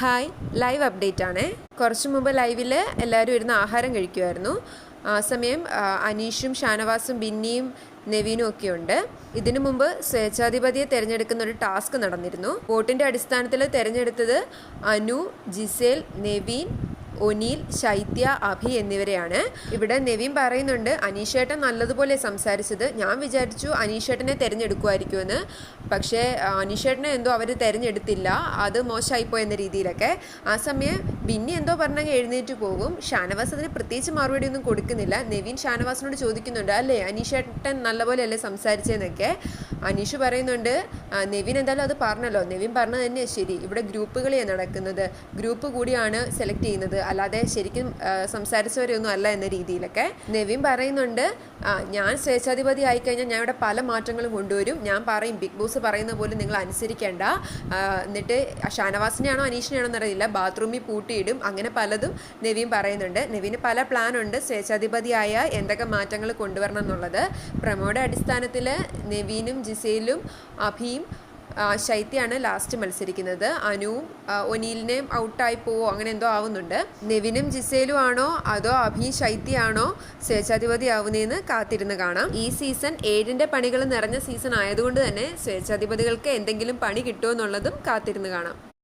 Hi live update ആണ്. കുറച്ച് മുമ്പ് ലൈവിൽ എല്ലാവരും ഇരുന്ന് ആഹാരം കഴിക്കുമായിരുന്നു ആ സമയം അനീഷും ഷാനവാസും ബിന്നിയും നെവീനും ഒക്കെ ഉണ്ട്. ഇതിനു മുമ്പ് സ്വേച്ഛാധിപതിയെ തിരഞ്ഞെടുക്കുന്ന ഒരു ടാസ്ക് നടന്നിരുന്നു. വോട്ടിന്റെ അടിസ്ഥാനത്തിൽ തിരഞ്ഞെടുത്തത് അനു ജിസേൽ നെവീൻ ഒനീൽ ശൈത്യ അഭി എന്നിവരെയാണ്. ഇവിടെ നെവിൻ പറയുന്നുണ്ട് അനീഷേട്ടൻ നല്ലതുപോലെ സംസാരിച്ചത്. ഞാൻ വിചാരിച്ചു അനീഷേട്ടനെ തിരഞ്ഞെടുക്കുമായിരിക്കുമെന്ന്. പക്ഷേ അനീഷേട്ടനെ എന്തോ അവർ തിരഞ്ഞെടുത്തില്ല. അത് മോശമായിപ്പോയി എന്ന രീതിയിലൊക്കെ. ആ സമയം ബിന്നി എന്തോ പറഞ്ഞെങ്കിൽ എഴുന്നേറ്റ് പോകും. ഷാനവാസ് അതിന് പ്രത്യേകിച്ച് മറുപടി ഒന്നും കൊടുക്കുന്നില്ല. നെവിൻ ഷാനവാസിനോട് ചോദിക്കുന്നുണ്ട് അല്ലേ അനീഷേട്ടൻ നല്ലപോലെ അല്ലേ സംസാരിച്ചതെന്നൊക്കെ അനീഷ് പറയുന്നുണ്ട് "ആ, നെവിൻ എന്തായാലും അത് പറഞ്ഞല്ലോ. നെവിൻ പറഞ്ഞത് തന്നെ ശരി. ഇവിടെ ഗ്രൂപ്പുകളെയാണ് നടക്കുന്നത്. ഗ്രൂപ്പ് കൂടിയാണ് സെലക്ട് ചെയ്യുന്നത്. അല്ലാതെ ശരിക്കും സംസാരിച്ചവരൊന്നും അല്ല എന്ന രീതിയിലൊക്കെ നെവിൻ പറയുന്നുണ്ട് "ആ, ഞാൻ സ്വേച്ഛാധിപതി ആയിക്കഴിഞ്ഞാൽ ഞാൻ ഇവിടെ പല മാറ്റങ്ങളും കൊണ്ടുവരും. ഞാൻ പറയും ബിഗ് ബോസ് പറയുന്ന പോലെ നിങ്ങൾ അനുസരിക്കേണ്ട. എന്നിട്ട് ഷാനവാസിനെയാണോ അനീഷിനെയാണോ എന്നറിയില്ല ബാത്റൂമിൽ പൂട്ടിയിടും. അങ്ങനെ പലതും നെവിൻ പറയുന്നുണ്ട്. നെവിന് പല പ്ലാൻ ഉണ്ട് സ്വേച്ഛാധിപതിയായ എന്തൊക്കെ മാറ്റങ്ങൾ കൊണ്ടുവരണം എന്നുള്ളത്. പ്രമോയുടെ അടിസ്ഥാനത്തിൽ നെവീനും ജിസേലും അഭിയും ശൈത്യാണ് ലാസ്റ്റ് മത്സരിക്കുന്നത്. അനുവും ഒനീലിനെയും ഔട്ടായി പോവോ അങ്ങനെ എന്തോ ആവുന്നുണ്ട്. നെവിനും ജിസേലും ആണോ അതോ അഭി ശൈത്യാണോ സ്വേച്ഛാധിപതി ആവുന്നതെന്ന് കാത്തിരുന്ന് കാണാം. ഈ സീസൺ ഏഴിന്റെ പണികൾ നിറഞ്ഞ സീസൺ ആയതുകൊണ്ട് തന്നെ സ്വേച്ഛാധിപതികൾക്ക് എന്തെങ്കിലും പണി കിട്ടുമോ എന്നുള്ളതും കാത്തിരുന്ന് കാണാം.